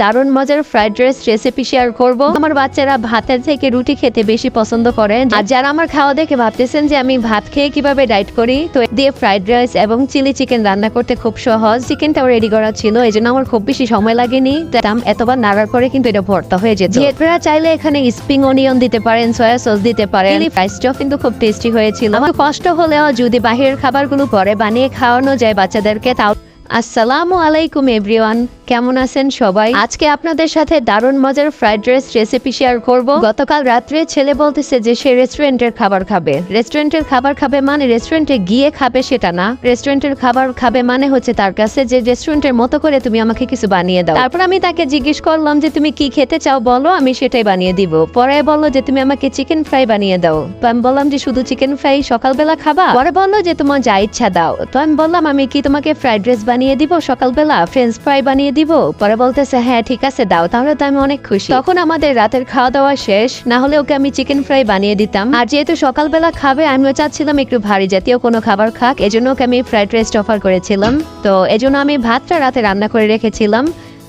দারুণ মজার fried rice recipe share করব। আমার বাচ্চারা ভাতের থেকে রুটি খেতে বেশি পছন্দ করে। আর যারা আমার খাওয়া দেখে ভাবতেছেন যে আমি ভাত খেয়ে কীভাবে ডাইট করি, তো দিয়ে ফ্রাইড রাইস এবং চিলি চিকেন রান্না করতে খুব সহজ। চিকেনটাও রেডি করা ছিল এই জন্য আমার খুব বেশি সময় লাগেনি। দাম এতবার নাড়ার পরে কিন্তু এটা ভর্তা হয়ে যেত। আপনারা চাইলে এখানে স্প্রিং অনিয়ন দিতে পারেন সয়া সস দিতে পারেন। ফ্রাইসটাও কিন্তু খুব টেস্টি হয়েছিল। আমার কষ্ট হলেও যদি বাহিরের খাবারগুলো পরে বানিয়ে খাওয়ানো যায় বাচ্চাদেরকে, তাও। আসসালামু আলাইকুম এভরিওয়ান কেমন আছেন সবাই? আজকে আপনাদের সাথে দারুণ মজার ফ্রাইড রাইস রেসিপি শেয়ার করব। গতকাল রাত্রে ছেলে বলতেছে যে সে রেস্টুরেন্টের খাবার খাবে। রেস্টুরেন্টের খাবার খাবে মানে রেস্টুরেন্টে গিয়ে খাবে সেটা না। রেস্টুরেন্টের খাবার খাবে মানে হচ্ছে তার কাছে যে রেস্টুরেন্টের মতো করে তুমি আমাকে কিছু বানিয়ে দাও। তারপর আমি তাকে জিজ্ঞেস করলাম যে তুমি কি খেতে চাও বলো, আমি সেটাই বানিয়ে দিব। পরে বলল যে তুমি আমাকে চিকেন ফ্রাই বানিয়ে দাও। তো আমি বললাম যে শুধু চিকেন ফ্রাই সকালবেলা খাবা? পরে বলল যে তোমার যা ইচ্ছা দাও। তো আমি বললাম, আমি কি তোমাকে ফ্রাইড রাইস বানিয়ে দিব সকালবেলা? ফ্রেঞ্চ ফ্রাই বানিয়ে দিব? পরে বলতেছে হ্যাঁ ঠিক আছে, দাও, তাহলে তো আমি অনেক খুশি। তখন আমাদের রাতের খাওয়া দাওয়া শেষ, না হলে ওকে আমি চিকেন ফ্রাই বানিয়ে দিতাম। আর যেহেতু সকালবেলা খাবে, আমিও চাচ্ছিলাম একটু ভারী জাতীয় কোনো খাবার খাক, এজন্য ওকে আমি ফ্রাইড রাইস অফার করেছিলাম। তো এজন্য আমি ভাতটা রাতে রান্না করে রেখেছিলাম।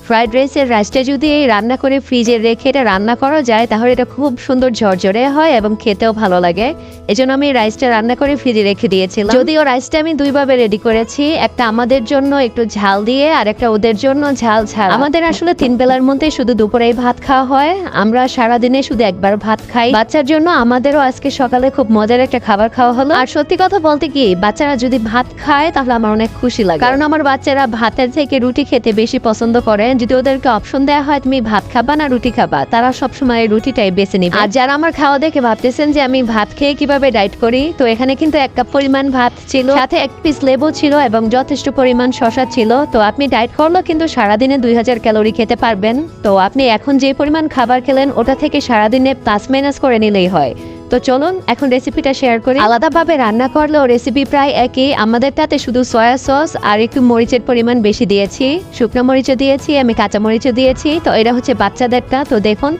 ফ্রাইড রাইসের রাইসটা যদি এই রান্না করে ফ্রিজে রেখে এটা রান্না করা যায়, তাহলে এটা খুব সুন্দর ঝরঝরে হয় এবং খেতেও ভালো লাগে। এজন্য আমি রাইসটা রান্না করে ফ্রিজে রেখে দিয়েছিলাম। যদিও রাইসটা আমি দুইভাবে রেডি করেছি, একটা আমাদের জন্য একটু ঝাল দিয়ে আর একটা ওদের জন্য ঝাল ঝাল আমাদের আসলে তিন বেলার মধ্যে শুধু দুপুরেই ভাত খাওয়া হয়। আমরা সারাদিনে শুধু একবার ভাত খাই। বাচ্চার জন্য আমাদেরও আজকে সকালে খুব মজার একটা খাবার খাওয়া হলো। আর সত্যি কথা বলতে কি, বাচ্চারা যদি ভাত খায় তাহলে আমার অনেক খুশি লাগে। কারণ আমার বাচ্চারা ভাতের থেকে রুটি খেতে বেশি পছন্দ করে। যদি ওদেরকে অপশন দেওয়া হয়, তুমি ভাত খাবা না রুটি খাবা? তারা সবসময় রুটিটাই বেছে নিবে। আর যারা আমার খাওয়া দেখে ভাবতেছেন যে আমি ভাত খেয়ে কীভাবে ডাইট করি, তো এখানে কিন্তু এক কাপ পরিমাণ ভাত ছিল, সাথে এক পিস লেবু ছিল এবং যথেষ্ট পরিমাণ শশা ছিল। তো আপনি ডাইট করলেও কিন্তু সারাদিনে দুই হাজার ক্যালোরি খেতে পারবেন। তো আপনি এখন যে পরিমাণ খাবার খেলেন, ওটা থেকে সারাদিনে প্লাস মাইনাস করে নিলেই হয়। তো চলুন, এখন রেসিপিটা শেয়ার করি। আলাদাভাবে রান্না করলেও রেসিপি প্রায় একই। আমাদের তাতে শুধু সয়া সস আর একটু মরিচের পরিমাণ বেশি দিয়েছি। শুকনো মরিচও দিয়েছি, আমি কাঁচা মরিচও দিয়েছি। তো এটা হচ্ছে বাচ্চাদেরটা। তো দেখুন,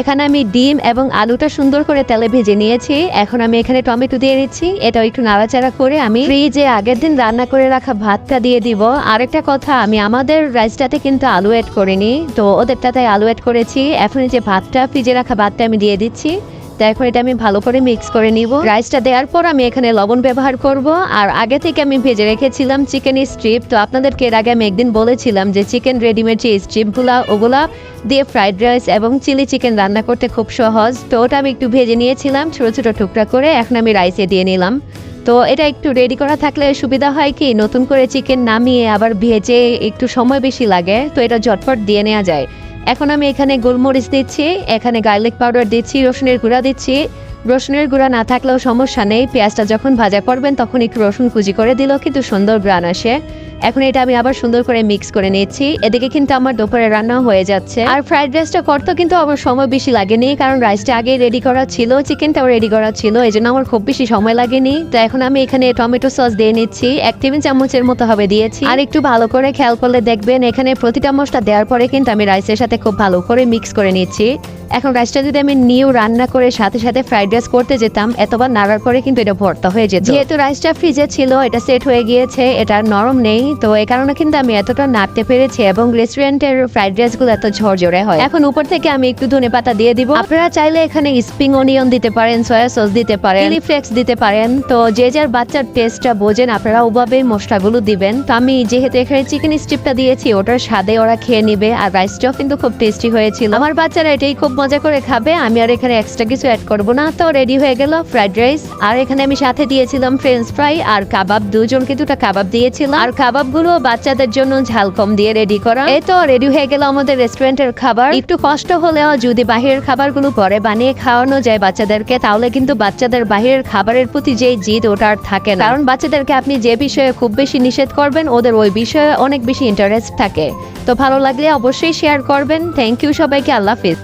এখানে আমি ডিম এবং আলুটা সুন্দর করে তেলে ভেজে নিয়েছি। এখন আমি এখানে টমেটো দিয়ে দিচ্ছি। এটাও একটু নাড়াচাড়া করে আমি ফ্রিজে আগের দিন রান্না করে রাখা ভাতটা দিয়ে দিব। আরেকটা কথা, আমি আমাদের রাইসটাতে কিন্তু আলু অ্যাড করিনি। তো ওদেরটাতে আলু অ্যাড করেছি। এখন যে ভাতটা ফ্রিজে রাখা ভাতটা আমি দিয়ে দিচ্ছি। তো এখন এটা আমি ভালো করে মিক্স করে নিব। রাইসটা দেওয়ার পর আমি এখানে লবণ ব্যবহার করব। আর আগে থেকে আমি ভেজে রেখেছিলাম চিকেন স্ট্রিপ তো আপনাদেরকে এর আগে আমি একদিন বলেছিলাম যে চিকেন রেডিমেড যে স্ট্রিপগুলা ওগুলা দিয়ে ফ্রাইড রাইস এবং চিলি চিকেন রান্না করতে খুব সহজ। তো ওটা আমি একটু ভেজে নিয়েছিলাম, ছোটো ছোটো টুকরা করে। এখন আমি রাইসে দিয়ে নিলাম। তো এটা একটু রেডি করা থাকলে সুবিধা হয় কি, নতুন করে চিকেন নামিয়ে আবার ভেজে একটু সময় বেশি লাগে। তো এটা ঝটপট দিয়ে নেওয়া যায়। এখন আমি এখানে গোলমরিচ দিচ্ছি এখানে গার্লিক পাউডার দিচ্ছি রসুনের গুঁড়া দিচ্ছি রসুনের গুঁড়া না থাকলেও সমস্যা নেই। পেঁয়াজটা যখন ভাজা করবেন, তখন একটু রসুন কুচি করে দিলেও কিন্তু সুন্দর গ্রান আসে। এখন এটা আমি আবার সুন্দর করে মিক্স করে নিচ্ছি। এদিকে কিন্তু আমার দুপুরে রান্না হয়ে যাচ্ছে। আর ফ্রাইড রাইসটা করতে কিন্তু আমার সময় বেশি লাগেনি, কারণ রাইসটা আগে রেডি করা ছিল, চিকেনটাও রেডি করা ছিল এই জন্য আমার খুব বেশি সময় লাগেনি। তো এখন আমি এখানে টমেটো সস দিয়ে নিচ্ছি। এক টেবিল চামচের মতো হবে দিয়েছি। আর একটু ভালো করে খেয়াল করলে দেখবেন, এখানে প্রতিটা মশলা দেওয়ার পরে কিন্তু আমি রাইসের সাথে খুব ভালো করে মিক্স করে নিচ্ছি। এখন রাইসটা যদি আমি নিউ রান্না করে সাথে সাথে ফ্রাইড রাইস করতে যেতাম, এতবার নাড়ার পরে কিন্তু এটা ভর্তা হয়ে যেত। যেহেতু রাইসটা ফ্রিজে ছিল, এটা সেট হয়ে গিয়েছে, এটা নরম নেই, তো এই কারণে কিন্তু আমি এতটা নাড়তে পেরেছি এবং রেস্টুরেন্টের ফ্রাইড রাইসগুলো এত ঝরঝরে হয়। এখন উপর থেকে আমি একটু ধনে পাতা দিয়ে দিব। আপনারা চাইলে এখানে স্প্রিং অনিয়ন দিতে পারেন, সয়া সস দিতে পারেন, চিলি ফ্লেক্স দিতে পারেন, তো যে যার বাচ্চার টেস্টটা বোঝেন, আপনারা ওভাবে মশলাগুলো দিবেন। তো আমি যেহেতু এখানে চিকেন স্ট্রিপটা দিয়েছি, ওটার স্বাদে ওরা খেয়ে নিবে, আর রাইসটাও কিন্তু খুব টেস্টি হয়েছিল। আমার বাচ্চারা এটাই খুব মজা করে খাবে, আমি আর এখানে এক্সট্রা কিছু অ্যাড করব না। তো রেডি হয়ে গেল ফ্রাইড রাইস আর এখানে আমি সাথে দিয়েছিলাম ফ্রেঞ্চ ফ্রাই আর কাবাব। দুজনকে দুটা কাবাব দিয়েছিলাম। আর কাবাবগুলো বাচ্চাদের জন্য ঝাল কম দিয়ে রেডি করা। এই তো রেডি হয়ে গেল আমাদের রেস্টুরেন্টের খাবার। একটু কষ্ট হলেও যদি বাহিরের খাবারগুলো পরে বানিয়ে খাওয়ানো যায় বাচ্চাদেরকে, তাহলে কিন্তু বাচ্চাদের বাহিরের খাবারের প্রতি যে জিদ, ওটা আর থাকে না। কারণ বাচ্চাদেরকে আপনি যে বিষয়ে খুব বেশি নিষেধ করবেন, ওদের ওই বিষয়ে অনেক বেশি ইন্টারেস্ট থাকে। তো ভালো লাগলে অবশ্যই শেয়ার করবেন। থ্যাংক ইউ সবাইকে, আল্লাহ হাফিজ।